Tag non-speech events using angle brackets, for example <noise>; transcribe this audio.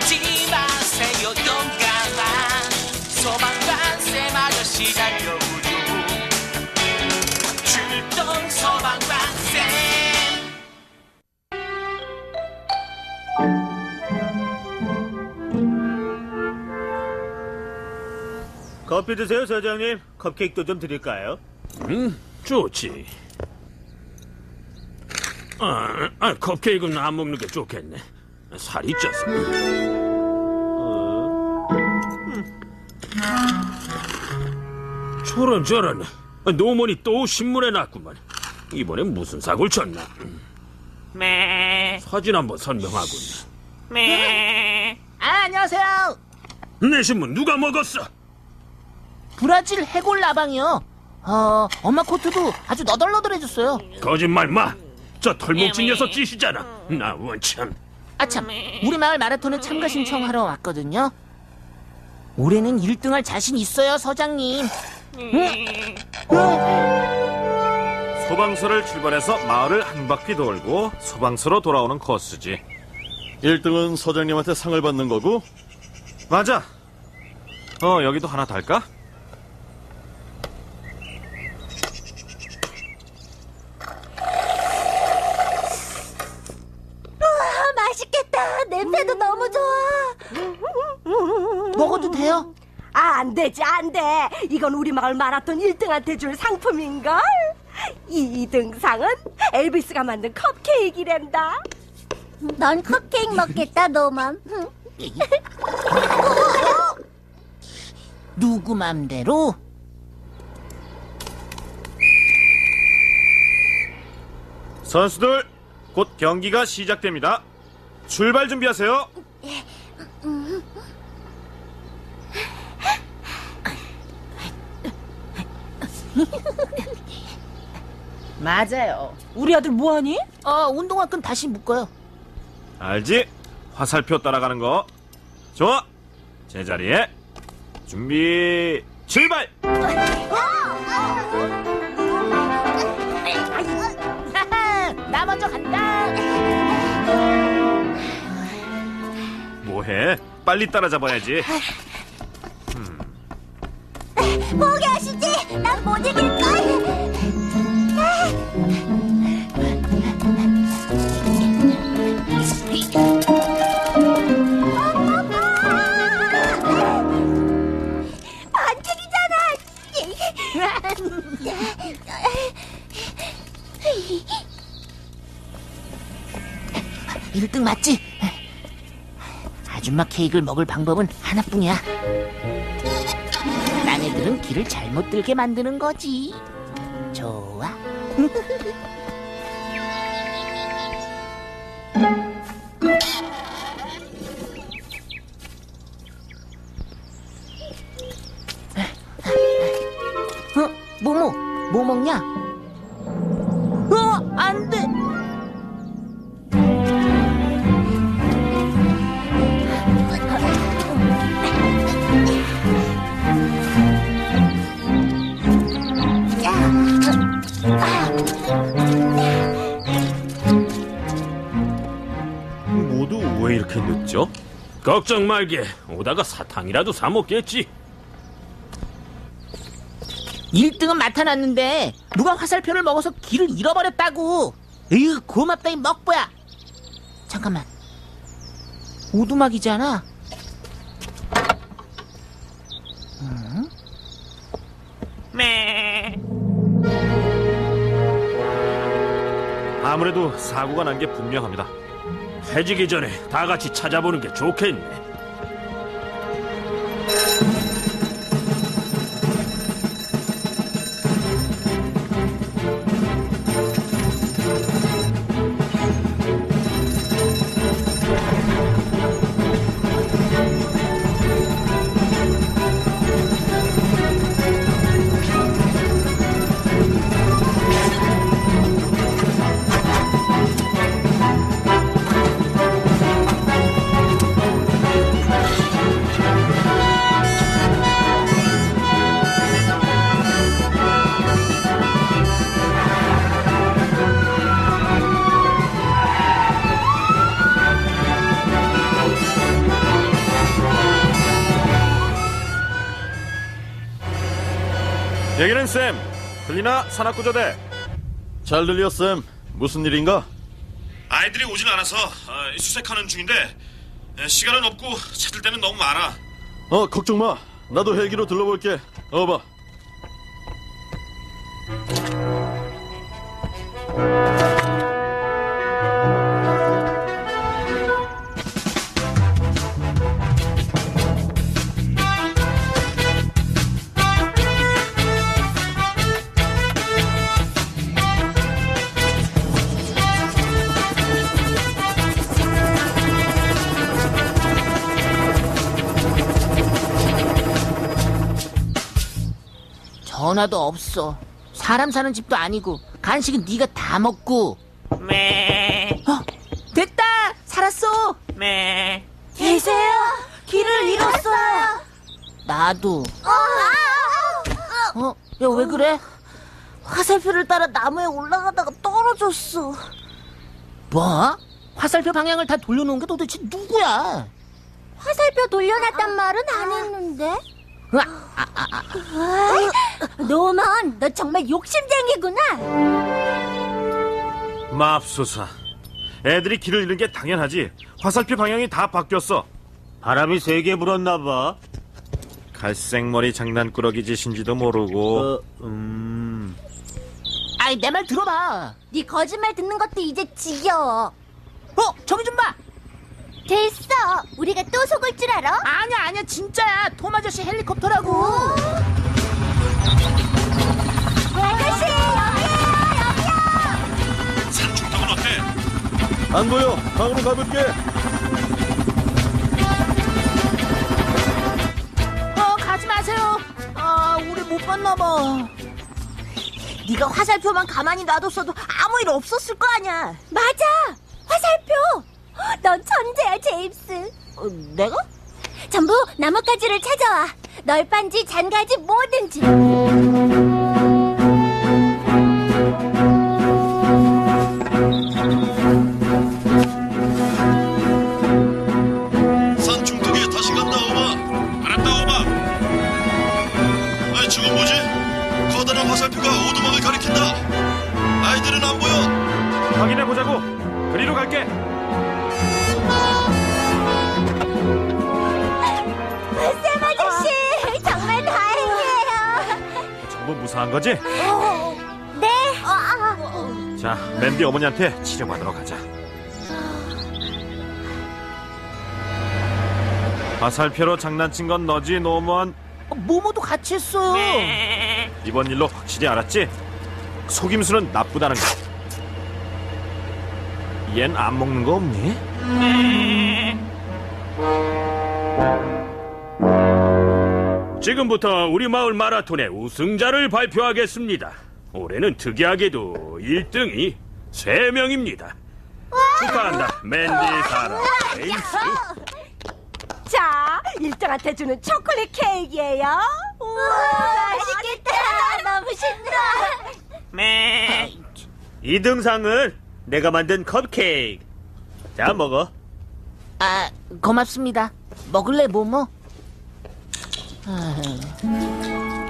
포기하지 마세요 용감한 소방관 쌤 아저씨 달려오죠 출동 소방관 쌤 커피 드세요, 서장님. 컵케이크도 좀 드릴까요? 음, 좋지. 아, 아, 컵케이크는 안 먹는 게 좋겠네. 살이 쪄서. 저런 저런. 노원이 또 신문에 났구만. 이번엔 무슨 사고를 쳤나? 매 사진 한번 설명하군. 매. 아, 안녕하세요. 내 신문 누가 먹었어? 브라질 해골 라방이요. 어, 엄마 코트도 아주 너덜너덜해졌어요. 거짓말 마. 저 털뭉친 녀석 짓이잖아. 나 원참. 아참, 우리 마을 마라톤에 참가 신청하러 왔거든요. 올해는 1등할 자신 있어요, 서장님. 소방서를 출발해서 마을을 한 바퀴 돌고 소방서로 돌아오는 코스지. 1등은 서장님한테 상을 받는 거고 맞아. 어, 여기도 하나 달까? 아, 맛있겠다. 냄새도 너무 좋아. 먹어도 돼요? 아, 안 되지, 안 돼. 이건 우리 마을 마라톤 1등한테 줄 상품인걸? 이 2등상은 엘비스가 만든 컵케이크란다. 넌 컵케이크 먹겠다, 너만. 누구 맘대로? 선수들, 곧 경기가 시작됩니다. 출발 준비하세요. <laughs> 맞아요. 우리 아들 뭐하니? 어, 운동화 끈 다시 묶어요. 알지? 화살표 따라가는 거. 좋아. 제자리에. 준비, 출발! 빨리 따라잡아야지. 포기하시지. 난 못 이길걸. 일등 맞지? 아줌마 케이크를 먹을 방법은 하나뿐이야. 딴 애들은 길을 잘못 들게 만드는 거지. 좋아. <laughs> 어, 모모, 뭐 먹냐? 걱정 말게. 오다가 사탕이라도 사 먹겠지. 1등은 나타났는데 누가 화살표를 먹어서 길을 잃어버렸다고. 에휴 고맙다 이 먹보야. 잠깐만. 오두막이잖아. 매. 아무래도 사고가 난 게 분명합니다. 해지기 전에 다 같이 찾아보는 게 좋겠네. 여기는 쌤. 들리나 산악구조대. 잘 들려 쌤. 무슨 일인가? 아이들이 오질 않아서 어, 수색하는 중인데 에, 시간은 없고 찾을 때는 너무 많아. 어 걱정 마. 나도 헬기로 둘러볼게. 어 봐. 전화도 없어. 사람 사는 집도 아니고 간식은 네가 다 먹고. 매. 어, 됐다. 살았어. 매. 계세요? 길을 잃었어요. 나도. 어, 야 왜 그래? 화살표를 따라 나무에 올라가다가 떨어졌어. 뭐? 화살표 방향을 다 돌려놓은 게 도대체 누구야? 화살표 돌려놨단 말은 안 했는데. 으아, 아, 아, 아. 노먼, 너 정말 욕심쟁이구나. 맙소사. 애들이 길을 잃는 게 당연하지. 화살표 방향이 다 바뀌었어. 바람이 세게 불었나 봐. 갈색머리 장난꾸러기 짓인지도 모르고. 어, 음. 아이 내 말 들어봐. 네 거짓말 듣는 것도 이제 지겨워. 어, 저기 좀 봐. 됐어. 우리가 또 속을 줄 알아? 아니야, 아니야, 진짜야. 톰 아저씨 헬리콥터라고. 안 보여. 방으로 가볼게. 어, 가지 마세요. 아, 우리 못 봤나 봐. 네가 화살표만 가만히 놔뒀어도 아무 일 없었을 거 아니야. 맞아. 화살표. 넌 천재야, 제임스. 어, 내가? 전부 나뭇가지를 찾아와. 널빤지, 잔가지, 뭐든지. 확인해 보자고. 그리로 갈게. 쌤 아저씨, 정말 다행이에요. 전부 무사한 거지? 네. 어, 자, 맨디 어머니한테 치료받으러 가자. 화살표로 장난친 건 너지, 노먼. 어, 모모도 같이 했어요. 매. 이번 일로 확실히 알았지? 속임수는 나쁘다는 거. 얜 안 먹는 거 없니? 지금부터 우리 마을 마라톤의 우승자를 발표하겠습니다. 올해는 특이하게도 1등이 3명입니다. 축하한다, 맨디 사라, 에이스. 자, 1등한테 주는 초콜릿 케이크예요. 우와, 맛있겠다. 너무 신나. 매. 2등상은 내가 만든 컵케이크. 자, 먹어. 아, 고맙습니다. 먹을래, 뭐뭐? 아... 음,